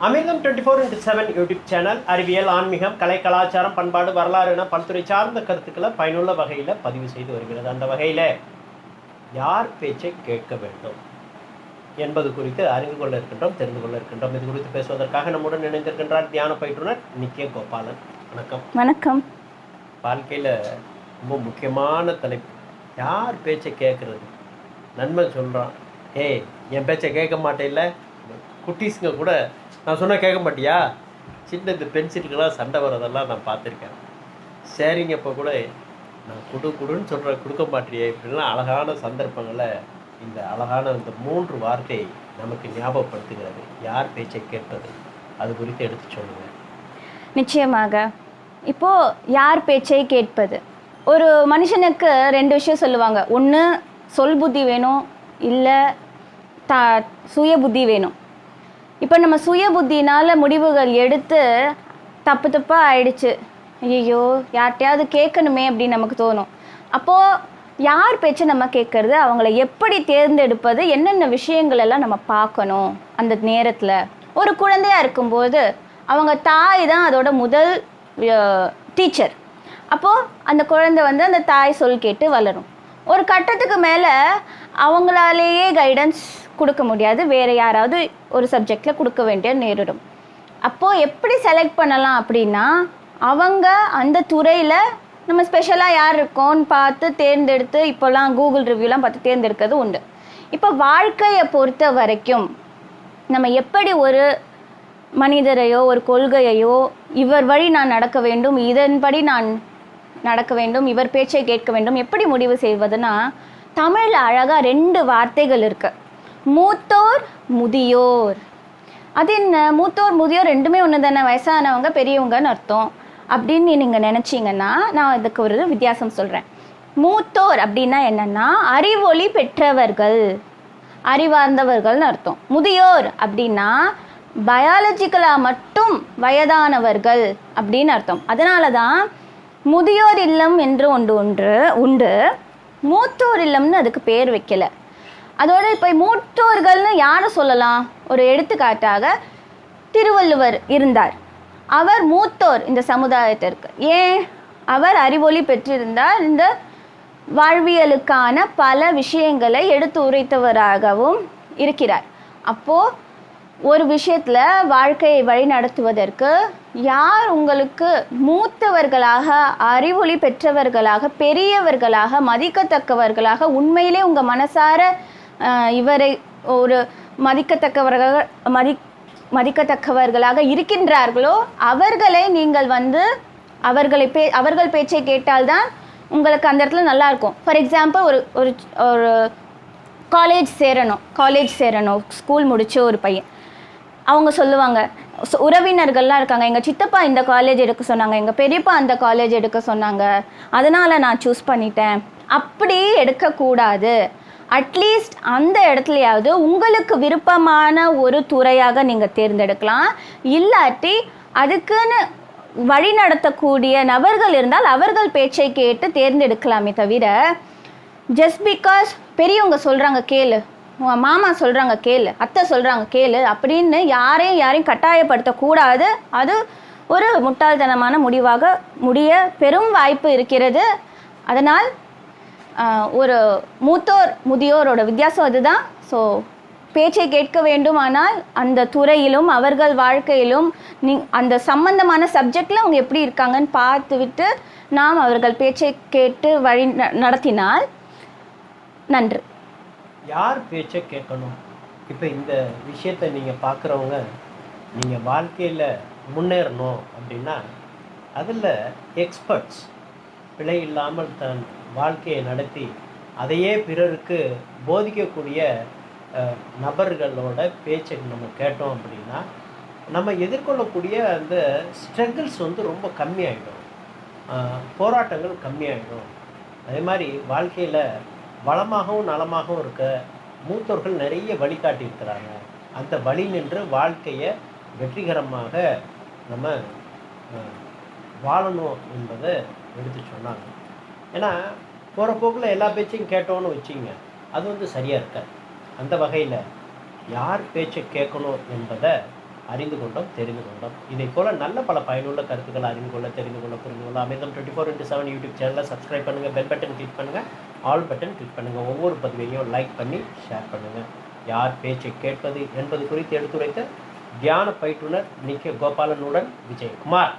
Amirtham twenty four into seven YouTube channel அறிவியல் ஆன்மீகம் கலை கலாச்சாரம் பண்பாடு வரலாறு என பல்துறை சார்ந்த கருத்துக்களை பயனுள்ள வகையில் பதிவு செய்து வருகிறது. அந்த வகையில் யார் பேச்சை கேட்க வேண்டும்? என்பது குறித்து அறிந்து கொள்ள இருக்கின்றோம் தெரிந்து கொள்ள இருக்கின்றோம். இது குறித்து பேசுவதற்காக நம்முடன் இணைந்திருக்கின்றார் தியான பயிற்றுனர் நித்ய கோபாலன். வணக்கம். வணக்கம். வாழ்க்கையில் ரொம்ப முக்கியமான தலைப்பு. யார் பேச்சை கேட்குறது நன்மை சொல்கிறான் ஏய் என் பேச்சை கேட்க மாட்டேல்ல? குட்டீஸுங்க கூட நான் சொன்னால் கேட்க மாட்டியா? சின்ன இந்த பென்சிலுக்கெல்லாம் சண்டை வரதெல்லாம் நான் பார்த்துருக்கேன். சரிங்க இப்போ கூட நான் குடு குடுன்னு சொல்கிறேன் கொடுக்க மாட்டியே இப்படிலாம் அழகான சந்தர்ப்பங்களை இந்த அழகான இந்த மூன்று வார்த்தையை நமக்கு ஞாபகப்படுத்துகிறது. யார் பேச்சை கேட்பது? அது குறித்து எடுத்து சொல்லுங்கள் நிச்சயமாக. இப்போ யார் பேச்சை கேட்பது? ஒரு மனுஷனுக்கு ரெண்டு விஷயம் சொல்லுவாங்க. ஒன்று சொல் புத்தி வேணும் இல்லை த சுய புத்தி வேணும். இப்போ நம்ம சுய புத்தினால் முடிவுகள் எடுத்து தப்பு தப்பாக ஆயிடுச்சு. ஐயோ யார்கிட்டையாவது கேட்கணுமே அப்படின்னு நமக்கு தோணும். அப்போது யார் பேச்சு நம்ம கேட்கறது? அவங்கள எப்படி தேர்ந்தெடுப்பது? என்னென்ன விஷயங்கள் எல்லாம் நம்ம பார்க்கணும் அந்த நேரத்தில்? ஒரு குழந்தையாக இருக்கும்போது அவங்க தாய் தான் அதோட முதல் டீச்சர். அப்போது அந்த குழந்தை வந்து அந்த தாய் சொல் கேட்டு வளரும். ஒரு கட்டத்துக்கு மேலே அவங்களாலேயே கைடன்ஸ் கொடுக்க முடியாது. வேறு யாராவது ஒரு சப்ஜெக்டில் கொடுக்க வேண்டிய நேரிடும். அப்போது எப்படி செலக்ட் பண்ணலாம் அப்படின்னா அவங்க அந்த துறையில் நம்ம ஸ்பெஷலாக யார் இருக்கோன்னு பார்த்து தேர்ந்தெடுத்து இப்போல்லாம் கூகுள் ரிவ்யூலாம் பார்த்து தேர்ந்தெடுக்கிறது உண்டு. இப்போ வாழ்க்கையை பொறுத்த வரைக்கும் நம்ம எப்படி ஒரு மனிதரையோ ஒரு கொள்கையையோ இவர் வழி நான் நடக்க வேண்டும் இதன்படி நான் நடக்க வேண்டும் இவர் பேச்சை கேட்க வேண்டும் எப்படி முடிவு செய்வதுன்னா தமிழில் அழகாக ரெண்டு வார்த்தைகள் இருக்கு. மூத்தோர் முதியோர். அது என்ன? மூத்தோர் முதியோர் ரெண்டுமே ஒன்று தானே வயசானவங்க பெரியவங்கன்னு அர்த்தம். அப்படின்னு நீங்கள் நினச்சிங்கன்னா நான் இதுக்கு ஒரு வித்தியாசம் சொல்கிறேன் மூத்தோர் அப்படின்னா என்னென்னா அறிவொளி பெற்றவர்கள். அறிவார்ந்தவர்கள்னு அர்த்தம். முதியோர் அப்படின்னா பயாலஜிக்கலாக மட்டும் வயதானவர்கள் அப்படின்னு அர்த்தம். அதனால தான் முதியோர் இல்லம் என்று ஒன்று ஒன்று உண்டு. மூத்தோர் இல்லம்னு அதுக்கு பேர் வைக்கல. அதோடு இப்போ மூத்தோர்கள்னு யாரை சொல்லலாம்? ஒரு எடுத்துக்காட்டாக திருவள்ளுவர் இருந்தார். அவர் மூத்தோர் இந்த சமுதாயத்திற்கு. ஏன்? அவர் அறிவொளி பெற்றிருந்தார். இந்த வாழ்வியலுக்கான பல விஷயங்களை எடுத்து உரைத்தவராகவும் இருக்கிறார். அப்போது ஒரு விஷயத்தில் வாழ்க்கையை வழி நடத்துவதற்கு யார் உங்களுக்கு மூத்தவர்களாக அறிவொளி பெற்றவர்களாக பெரியவர்களாக மதிக்கத்தக்கவர்களாக உண்மையிலே உங்கள் மனசார இவரை ஒரு மதிக்கத்தக்கவர்கள் மதி மதிக்கத்தக்கவர்களாக இருக்கின்றார்களோ அவர்களை நீங்கள் வந்து அவர்களை பே அவர்கள் பேச்சை கேட்டால்தான் உங்களுக்கு அந்த இடத்துல நல்லா இருக்கும். ஃபார் எக்ஸாம்பிள் ஒரு ஒரு ஒரு காலேஜ் சேரணும் காலேஜ் சேரணும் ஸ்கூல் முடிச்ச ஒரு பையன். அவங்க சொல்லுவாங்க உறவினர்கள்லாம் இருக்காங்க. எங்கள் சித்தப்பா இந்த காலேஜ் எடுக்க சொன்னாங்க. எங்கள் பெரியப்பா அந்த காலேஜ் எடுக்க சொன்னாங்க. அதனால் நான் சூஸ் பண்ணிட்டேன். அப்படி எடுக்கக்கூடாது. அட்லீஸ்ட் அந்த இடத்துலையாவது உங்களுக்கு விருப்பமான ஒரு துறையாக நீங்கள் தேர்ந்தெடுக்கலாம். இல்லாட்டி அதுக்குன்னு வழி நடத்தக்கூடிய நபர்கள் இருந்தால் அவர்கள் பேச்சை கேட்டு தேர்ந்தெடுக்கலாமே தவிர ஜஸ்ட் பிகாஸ் பெரியவங்க சொல்கிறாங்க கேளு மாமா சொல்கிறாங்க கேளு அத்தை சொல்கிறாங்க கேளு அப்படின்னு யாரையும் யாரையும் கட்டாயப்படுத்தக்கூடாது. அது ஒரு முட்டாள்தனமான முடிவாக முடிய பெரும் வாய்ப்பு இருக்கிறது. அதனால் ஒரு மூத்தோர் முதியோரோட வித்தியாசம் அதுதான். ஸோ பேச்சை கேட்க வேண்டுமானால் அந்த துறையிலும் அவர்கள் வாழ்க்கையிலும் நீ அந்த சம்பந்தமான சப்ஜெக்டில் அவங்க எப்படி இருக்காங்கன்னு பார்த்துவிட்டு நாம் அவர்கள் பேச்சை கேட்டு வழி ந- நடத்தினால் நன்று. யார் பேச்சை கேட்கணும்? இப்போ இந்த விஷயத்தை நீங்கள் பார்க்குறவங்க நீங்கள் வாழ்க்கையில் முன்னேறணும் அப்படின்னா அதில் எக்ஸ்பர்ட்ஸ் பிழை இல்லாமல் தன் வாழ்க்கையை நடத்தி அதையே பிறருக்கு போதிக்கக்கூடிய நபர்களோட பேச்சை நம்ம கேட்டோம் அப்படின்னா நம்ம எதிர்கொள்ளக்கூடிய அந்த ஸ்ட்ரகிள்ஸ் வந்து ரொம்ப கம்மியாயிடும். போராட்டங்கள் கம்மியாயிடும். அதே மாதிரி வாழ்க்கையில் வளமாகவும் நலமாகவும் இருக்க மூத்தோர்கள் நிறைய வழிகாட்டியிருக்கிறாங்க அந்த வழி நின்று வாழ்க்கையை வெற்றிகரமாக நம்ம வாழணும் என்பதை எடுத்து சொன்னாங்க. ஏன்னா போகிற போக்கில் எல்லா பேச்சையும் கேட்டோன்னு வச்சிங்க அது வந்து சரியாக இருக்காது. அந்த வகையில் யார் பேச்சை கேட்கணும் என்பதை அறிந்து கொண்டோம் தெரிந்து கொண்டோம். இதை போல நல்ல பல பயனுள்ள கருத்துக்களை அறிந்து கொள்ள தெரிந்து கொள்ள புரிந்து கொள்ள Amirtham twenty four into seven YouTube சேனலை சப்ஸ்கிரைப் பண்ணுங்கள் பெல் பட்டன் கிளிக் பண்ணுங்கள் ஆல் பட்டன் கிளிக் பண்ணுங்கள் ஒவ்வொரு பதிவையும் லைக் பண்ணி ஷேர் பண்ணுங்கள் யார் பேச்சை கேட்பது என்பது குறித்து எடுத்துரைத்த தியான பயிற்றுனர் நிக்க கோபாலனுடன் விஜயகுமார்.